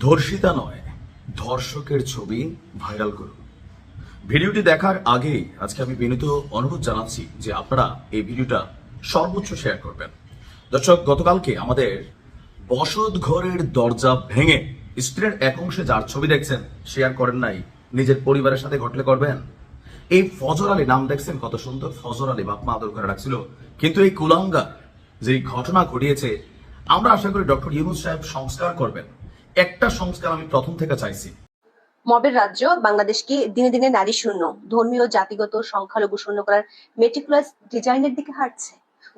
ধর্ষিতা নয়, ধর্ষকের ছবি ভাইরাল করুন। ভিডিওটি দেখার আগে আজকে আমি বিনীত অনুরোধ জানাচ্ছি যে আপনারা এই ভিডিওটা সর্বোচ্চ শেয়ার করবেন। দর্শক, গতকালকে আমাদের বসত ঘরের দরজা ভেঙে স্ত্রীর এক অংশে যার ছবি দেখছেন শেয়ার করেন নাই। নিজের পরিবারের সাথে ঘটলে করবেন। এই ফজর আলী নাম দেখছেন, কত সুন্দর ফজর আলী বাপমা আদর করে রাখছিল কিন্তু এই কুলাঙ্গা যে ঘটনা ঘটিয়েছে, আমরা আশা করি ডক্টর ইউনুস সাহেব সংস্কার করবেন। একটা সংস্কার আমি প্রথম থেকে চাইছি। মবের রাজ্য বাংলাদেশকে দিনে দিনে নারী শূন্য, ধর্মীয়, জাতিগত সংখ্যালঘু শূন্য করার মেটিকুলাস ডিজাইনের দিকে হাঁটছে।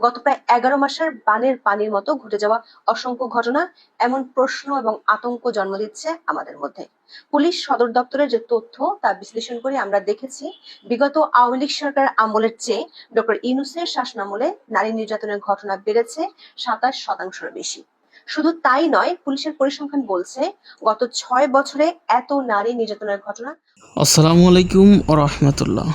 গত প্রায় এগারো মাসের বানের পানির মতো ঘটে যাওয়া অসংখ্য ঘটনা এমন প্রশ্ন এবং আতঙ্ক জন্ম দিচ্ছে আমাদের মধ্যে। পুলিশ সদর দপ্তরের যে তথ্য তা বিশ্লেষণ করে আমরা দেখেছি, বিগত আওয়ামী লীগ সরকার আমলের চেয়ে ডক্টর ইনুসের শাসনামলে নারী নির্যাতনের ঘটনা বেড়েছে সাতাশ শতাংশের বেশি। শুধু তাই নয়, পুলিশের পরিসংখ্যান বলছে গত ছয় বছরে এত নারী নির্যাতনের ঘটনা। আসসালামু আলাইকুম রহমতুল্লাহ।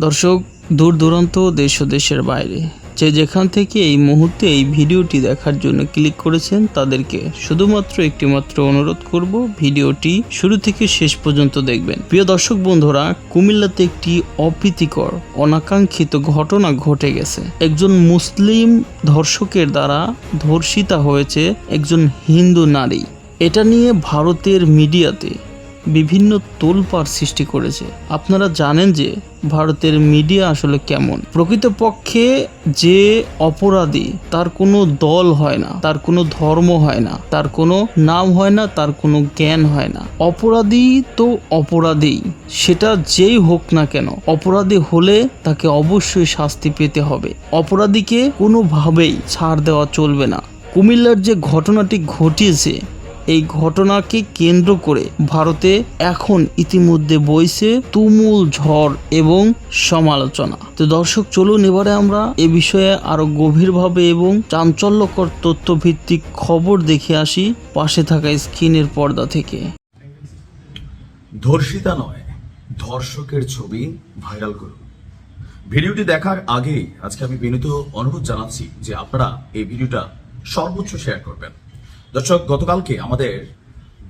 দর্শক, দূর দূরান্ত, দেশ ও দেশের বাইরে। যে যেখান থেকে এই মুহূর্তে এই ভিডিওটি দেখার জন্য ক্লিক করেছেন, তাদেরকে শুধুমাত্র একটিমাত্র অনুরোধ করব ভিডিওটি শুরু থেকে শেষ পর্যন্ত দেখবেন। প্রিয় দর্শক বন্ধুরা, কুমিল্লাতে একটি অপ্রীতিকর, অনাকাঙ্ক্ষিত ঘটনা ঘটে গেছে। একজন মুসলিম ধর্ষকের দ্বারা ধর্ষিতা হয়েছে একজন হিন্দু নারী। এটা নিয়ে ভারতের মিডিয়াতে বিভিন্ন তোলপাড় সৃষ্টি করেছে। আপনারা জানেন যে ভারতের মিডিয়া আসলে কেমন। প্রকৃতপক্ষে যে অপরাধী, তার কোনো দল হয় না, তার কোনো ধর্ম হয় না, তার কোনো নাম হয় না, তার কোনো জ্ঞান হয় না। অপরাধী তো অপরাধী সেটা যেই হোক না কেন, অপরাধী হলে তাকে অবশ্যই শাস্তি পেতে হবে। অপরাধীকে কোনোভাবেই ছাড় দেওয়া চলবে না। কুমিল্লার যে ঘটনাটি ঘটিয়েছে এই ঘটনাকে কেন্দ্র করে ভারতে এখন ইতিমধ্যে বইছে তুমুল ঝড় এবং সমালোচনা। তো দর্শক, চলুন এবারে আমরা এ বিষয়ে আরও গভীরভাবে এবং চাঞ্চল্যকর তথ্যভিত্তিক খবর দেখে আসি পাশে থাকা স্ক্রিনের পর্দা থেকে। ধর্ষিতা নয়, ধর্ষকের ছবি ভাইরাল করুন। ভিডিওটি দেখার আগে আজকে আমি বিনীত অনুরোধ জানাচ্ছি যে আপনারা এই ভিডিওটা সর্বোচ্চ শেয়ার করবেন। দর্শক, গতকালকে আমাদের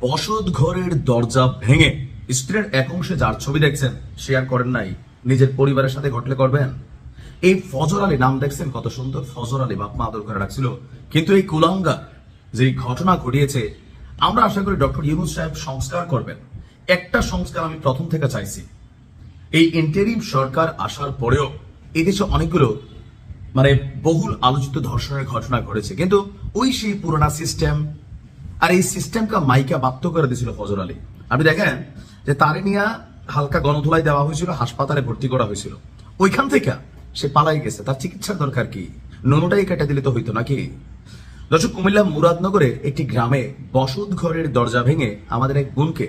বসত ঘরের দরজা ভেঙে স্ত্রীর এক অংশে যার ছবি দেখছেন শেয়ার করেন নাই। নিজের পরিবারের সাথে ঘটলে করবেন? এই ফজর আলী নাম দেখছেন, কত সুন্দর ফজর আলী বাপমা আদর করে রাখছিল। কিন্তু এই কুলাঙ্গা যে ঘটনা ঘটিয়েছে, আমরা আশা করি ডক্টর ইউনুস সাহেব সংস্কার করবেন। একটা সংস্কার আমি প্রথম থেকে চাইছি। এই ইন্টারিম সরকার আসার পরেও এদেশে অনেকগুলো মানে বহুল আলোচিত ধর্ষণের ঘটনা ঘটেছে। কিন্তু ওই সেই পুরোনা সিস্টেম আর এই সিস্টেমকে মাইকা বাধ্য করে দিয়েছিল ফজর আলী। আপনি দেখেন যে তারে নিয়ে হালকা গণধোলাই দেওয়া হয়েছিল, হাসপাতালে ভর্তি করা হয়েছিল। ওইখান থেকে সে পালাই গেছে। তার চিকিৎসার দরকার কি? নুনুটাই কেটে দিলে তো হইতো নাকি? দর্শক, কুমিল্লা মুরাদনগরে একটি গ্রামে বসত ঘরের দরজা ভেঙে আমাদের এক বোনকে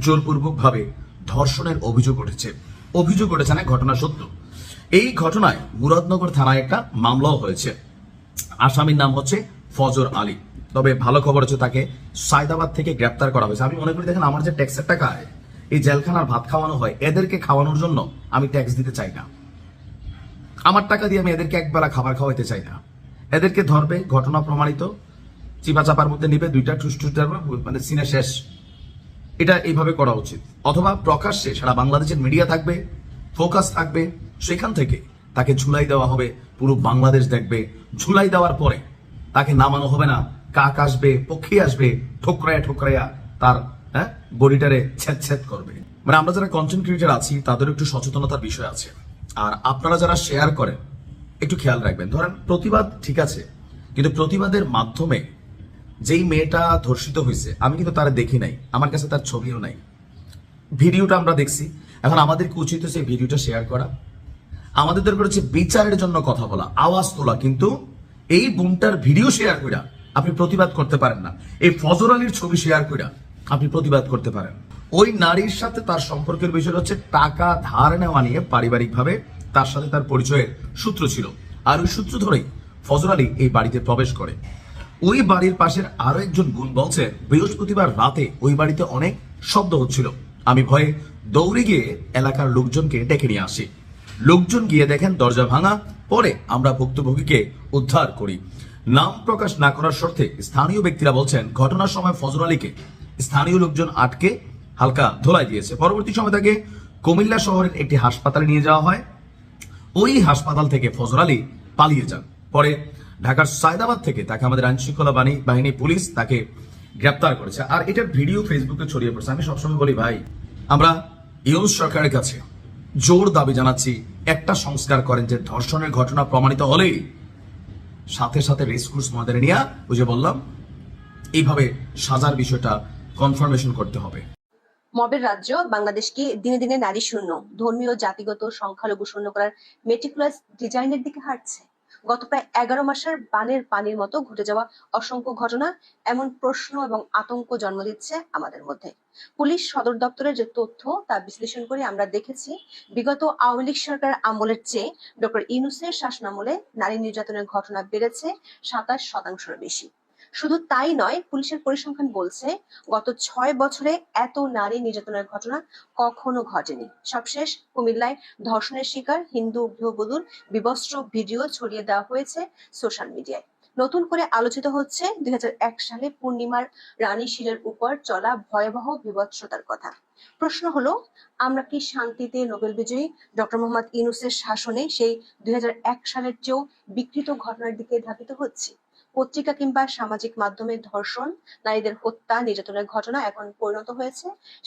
জোরপূর্বক ভাবে ধর্ষণের অভিযোগ উঠেছে। অভিযোগ উঠেছে না ঘটনা সত্য। এই ঘটনায় মুরাদনগর থানায় একটা মামলাও হয়েছে। আসামির নাম হচ্ছে ফজর আলী। তবে ভালো খবর হচ্ছে তাকে সায়দাবাদ থেকে গ্রেপ্তার করা হয়েছে। আমি মনে করি, দেখেন, আমার যে ট্যাক্সের টাকা, এই জেলখানার ভাত খাওয়ানো হয়, এদেরকে খাওয়ানোর জন্য আমি ট্যাক্স দিতে চাই না। আমার টাকা দিয়ে আমি এদেরকে একবেলা খাবার খাওয়াইতে চাই না। এদেরকে ধরবে, ঘটনা প্রমাণিত চিপা চাপার মধ্যে নিবে, দুইটা মানে সিনে শেষ। এটা এইভাবে করা উচিত। অথবা প্রকাশ্যে সারা বাংলাদেশের মিডিয়া থাকবে ফোকাস থাকবে, সেখান থেকে তাকে ঝুলাই দেওয়া হবে, পুরো বাংলাদেশ দেখবে ঝুলাই দেওয়ার পরে তাকে নামানো হবে না। কাক আসবে, পক্ষী আসবে, ঠোকরায়া ঠোকরায়া তার হ্যাঁ বডিটারে ছেদ ছেদ করবে। মানে আমরা যারা কন্টেন্ট ক্রিয়েটার আছি, তাদের একটু সচেতনতার বিষয় আছে। আর আপনারা যারা শেয়ার করেন, একটু খেয়াল রাখবেন। ধরেন, প্রতিবাদ ঠিক আছে, কিন্তু প্রতিবাদের মাধ্যমে যেই মেয়েটা ধর্ষিত হয়েছে, আমি কিন্তু তারা দেখি নাই, আমার কাছে তার ছবিও নাই। ভিডিওটা আমরা দেখছি। এখন আমাদের উচিত সেই ভিডিওটা শেয়ার করা? আমাদের দরকার হচ্ছে বিচারের জন্য কথা বলা, আওয়াজ তোলা, কিন্তু এই বোনটার ভিডিও শেয়ার কইরা আপনি প্রতিবাদ করতে পারেন না। এই ফজর আলীর ছবি শেয়ার কইরা আপনি প্রতিবাদ করতে পারেন। ওই নারীর সাথে তার সম্পর্কের বিষয় হচ্ছে টাকা ধার নেওয়া নিয়ে পারিবারিকভাবে তার সাথে তার পরিচয়ের সূত্র ছিল। আর ওই সূত্র ধরেই ফজর আলী এই বাড়িতে প্রবেশ করে। ওই বাড়ির পাশের আরও একজন গুণ বলছে, বৃহস্পতিবার রাতে ওই বাড়িতে অনেক শব্দ হচ্ছিল। আমি ভয়ে দৌড়ে গিয়ে এলাকার লোকজনকে ডেকে নিয়ে আসি। লোকজন গিয়ে দেখেন দরজা ভাঙা পরে আমরা ভুক্তভোগীকে উদ্ধার করি। নাম প্রকাশ না করার শর্তে স্থানীয় ব্যক্তিরা বলছেন, ঘটনার সময় ফজর আলীকে স্থানীয় লোকজন আটকে হালকা ধোলাই দিয়েছে। পরবর্তী সময় তাকে কুমিল্লা শহরের একটি হাসপাতালে নিয়ে যাওয়া হয়। ওই হাসপাতাল থেকে ফজর আলী পালিয়ে যান। পরে ঢাকার সায়দাবাদ থেকে তাকে আমাদের আইন শৃঙ্খলা বাহিনী পুলিশ তাকে গ্রেপ্তার করেছে। আর এটার ভিডিও ফেসবুকে ছড়িয়ে পড়ছে। আমি সবসময় বলি, ভাই, আমরা ইউনুস সরকারের কাছে জোর দাবি জানাচ্ছি একটা সংস্কার করেন যে ধর্ষণের ঘটনা প্রমাণিত হলে সাথে সাথে রেসকোর্স মদের নিয়ে যে বললাম, এইভাবে সাজার বিষয়টা কনফার্মেশন করতে হবে। মবের রাজ্য বাংলাদেশকে দিনে দিনে নারী শূন্য, ধর্মীয়, জাতিগত সংখ্যালঘু শূন্য করার মেটিকুলাস ডিজাইনের দিকে হাঁটছে। গত প্রায় এগারো মাসের বানের পানির মতো ঘটে যাওয়া অসংখ্য ঘটনা, এমন প্রশ্ন এবং আতঙ্ক জন্ম দিচ্ছে আমাদের মধ্যে। পুলিশ সদর দপ্তরের যে তথ্য, তা বিশ্লেষণ করে আমরা দেখেছি, বিগত আওয়ামী লীগ সরকার আমলের চেয়ে ডক্টর ইনুসের শাসনামলে নারী নির্যাতনের ঘটনা বেড়েছে সাতাশ শতাংশের বেশি। শুধু তাই নয়, পুলিশের পরিসংখ্যান বলছে গত ছয় বছরে এত নারী নির্যাতনের ঘটনা কখনো ঘটেনি। সবশেষ কুমিল্লায় ধর্ষণের শিকার হিন্দু গৃহবধূর বিবস্ত্র ভিডিও ছড়িয়ে দেওয়া হয়েছে সোশ্যাল মিডিয়ায়। নতুন করে আলোচিত হচ্ছে দুই হাজার এক সালে পূর্ণিমার রানী শিলের উপর চলা ভয়াবহ বিভৎসতার কথা। প্রশ্ন হলো, আমরা কি শান্তিতে নোবেল বিজয়ী ডক্টর মোহাম্মদ ইনুসের শাসনে সেই দুই হাজার এক সালের চেয়েও বিকৃত ঘটনার দিকে ধাবিত হচ্ছি? পত্রিকা কিংবা সামাজিক মাধ্যমে ধর্ষণ, নারীদের হত্যা, নির্যাতনের ঘটনা এখন পরিণত হয়েছে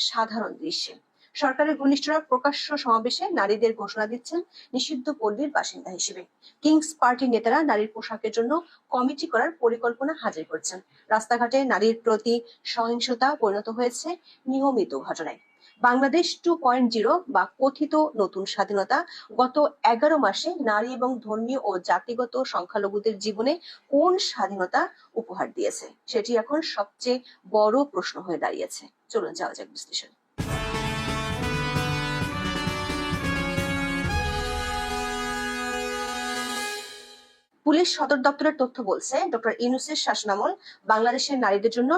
সাধারণ দৃশ্যে। সরকারের ঘনিষ্ঠরা প্রকাশ্য সমাবেশে নারীদের ঘোষণা দিচ্ছেন নিষিদ্ধ পল্লীর বাসিন্দা হিসেবে। কিংস পার্টির নেতারা নারীর পোশাকের জন্য কমিটি করার পরিকল্পনা হাজির করছেন। রাস্তাঘাটে নারীর প্রতি সহিংসতা পরিণত হয়েছে নিয়মিত ঘটনায়। বাংলাদেশ টু পয়েন্ট জিরো বা কথিত নতুন স্বাধীনতা গত এগারো মাসে নারী এবং ধর্মীয় ও জাতিগত সংখ্যালঘুদের জীবনে কোন স্বাধীনতা উপহার দিয়েছে? সেটি এখন সবচেয়ে বড় প্রশ্ন হয়ে দাঁড়িয়েছে। চলুন যাওয়া যাক বিশ্লেষণ। পুলিশ সদর দপ্তরের তথ্য বলছে, ডক্টর ইনুসের শাসনামল বাংলাদেশের নারীদের জন্য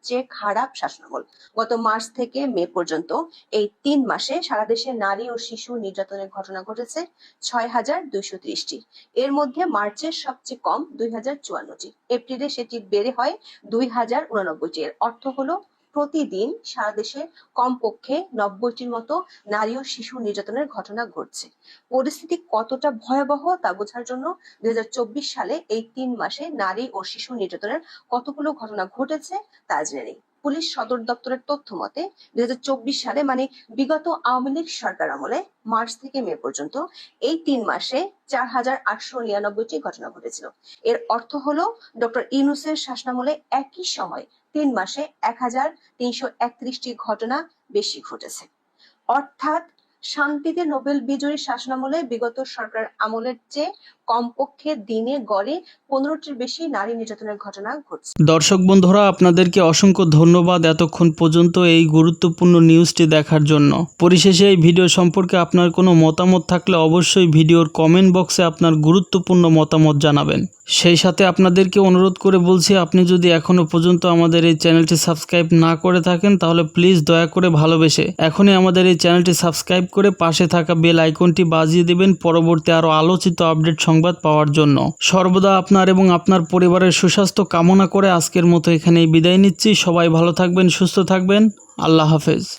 সবচেয়ে খারাপ শাসনামল। গত মার্চ থেকে মে পর্যন্ত এই তিন মাসে সারা দেশে নারী ও শিশু নির্যাতনের ঘটনা ঘটেছে ছয় হাজার দুইশো ত্রিশটি। এর মধ্যে মার্চের সবচেয়ে কম দুই হাজার চুয়ান্নটি। এপ্রিলে সেটি বেড়ে হয় দুই হাজার উনানব্বইটি। এর অর্থ হলো প্রতিদিন সারা দেশে কমপক্ষে নব্বইটির মতো নারী ও শিশু নির্যাতনের ঘটনা ঘটছে। পরিস্থিতি কতটা ভয়াবহ তা বোঝার জন্য দুই হাজার চব্বিশ সালে এই তিন মাসে নারী ও শিশু নির্যাতনের কতগুলো ঘটনা ঘটেছে তা জেনে নেই। পুলিশ সদর দপ্তরের তথ্য মতে, দুই সালে মানে বিগত আওয়ামী লীগ সরকার আমলে মার্চ থেকে মে পর্যন্ত এই তিন মাসে চার হাজার আটশো নিরানব্বইটি ঘটনা ঘটেছিল। এর অর্থ হলো, ডক্টর ইউনুসের শাসনামলে একই সময় তিন মাসে এক হাজার তিনশো একত্রিশটি ঘটনা বেশি ঘটেছে। অর্থাৎ শান্তিতে নোবেল বিজয়ী শাসনামলে বিগত সরকার আমলের চেয়ে কমপক্ষে দিনে গড়ে পনেরোটির বেশি নারী নির্যাতনের ঘটনা ঘটছে। দর্শক বন্ধুরা, আপনাদেরকে অসংখ্য ধন্যবাদ এতক্ষণ পর্যন্ত এই গুরুত্বপূর্ণ নিউজটি দেখার জন্য। পরিশেষে এই ভিডিও সম্পর্কে আপনার কোনো মতামত থাকলে অবশ্যই ভিডিওর কমেন্ট বক্সে আপনার গুরুত্বপূর্ণ মতামত জানাবেন। সেই সাথে আপনাদেরকে অনুরোধ করে বলছি, আপনি যদি এখনও পর্যন্ত আমাদের এই চ্যানেলটি সাবস্ক্রাইব না করে থাকেন, তাহলে প্লিজ দয়া করে ভালোবেসে এখনই আমাদের এই চ্যানেলটি সাবস্ক্রাইব করে পাশে থাকা বেল আইকনটি বাজিয়ে দেবেন। পরবর্তী আরও আলোচিত আপডেট সংবাদ পাওয়ার জন্য। সর্বদা আপনার এবং আপনার পরিবারের সুস্বাস্থ্য কামনা করে আজকের মতো এখানেই বিদায় নিচ্ছি। সবাই ভালো থাকবেন, সুস্থ থাকবেন। আল্লাহ হাফেজ।